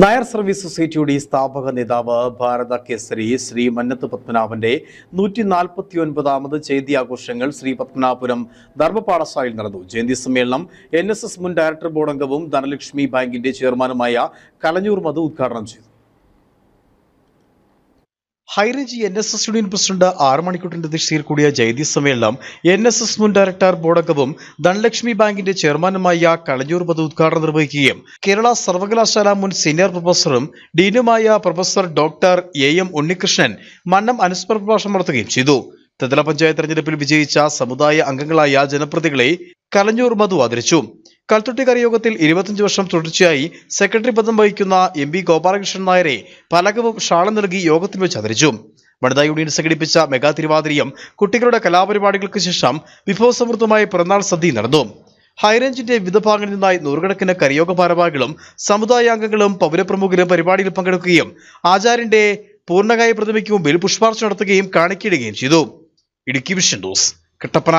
Nair service സൊസൈറ്റിയുടെ സ്ഥാപക നേതാവ് ഭാരത കേസരി ശ്രീ മന്നത്ത് പത്മനാഭന്റെ നൂറ്റി നാൽപ്പത്തി ഒൻപതാമത് ജയന്തി ആഘോഷങ്ങൾ ശ്രീ പത്മനാഭപുരം ധർമ്മപാഠശാലയിൽ നടന്നു. ജയന്തി സമ്മേളനം എൻ മുൻ ഡയറക്ടർ ബോർഡ് അംഗവും ധനലക്ഷ്മി ബാങ്കിന്റെ ചെയർമാനുമായ കലഞ്ഞൂർ മധു ഉദ്ഘാടനം ചെയ്തു. High range N S S union president ആറ് മണിക്കുട്ടിന്റെ അധ്യക്ഷതയിൽ കൂടിയ ജയതി സമ്മേളനം എൻ എസ് എസ് മുൻ ഡയറക്ടർ ബോർഡ് ധനലക്ഷ്മി ബാങ്കിന്റെ ചെയർമാനുമായ കളഞ്ഞൂർ പദ ഉദ്ഘാടനം നിർവഹിക്കുകയും കേരള സർവകലാശാല മുൻ സീനിയർ പ്രൊഫസറും ഡീനുമായ professor doctor A M Unnikrishnan Mannam അനുസ്മരണ പ്രഭാഷണം നടത്തുകയും ചെയ്തു. തെതല പഞ്ചായത്ത് തെരഞ്ഞെടുപ്പിൽ വിജയിച്ച സമുദായ അംഗങ്ങളായ ജനപ്രതികളെ കലഞ്ഞൂർ മധു ആദരിച്ചു. കൽത്തൊട്ടിക്കര യോഗത്തിൽ ഇരുപത്തഞ്ച് വർഷം തുടർച്ചയായി സെക്രട്ടറി പദം വഹിക്കുന്ന എം പി ഗോപാലകൃഷ്ണൻ നായരെ പലകവും ഷാളം നൽകി യോഗത്തിൽ വെച്ച് ആദരിച്ചു വനിതാ യൂണിയൻ സംഘടിപ്പിച്ച മെഗാ തിരുവാതിരിയും കുട്ടികളുടെ കലാപരിപാടികൾക്ക് ശേഷം വിഭവസമൃദ്ധമായ പിറന്നാൾ സദ്യ നടന്നു. ഹൈറേഞ്ചിന്റെ വിവിധ ഭാഗങ്ങളിൽ നിന്നായി നൂറുകണക്കിന് കരയോഗ ഭാരവാഹികളും സമുദായാംഗങ്ങളും പൗരപ്രമുഖരും പരിപാടിയിൽ പങ്കെടുക്കുകയും ആചാര്യന്റെ പൂർണകായ പ്രതിമയ്ക്ക് മുമ്പിൽ പുഷ്പാർച്ച നടത്തുകയും കാണിക്കിടുകയും ചെയ്തു. Idukki vision news Kattappana.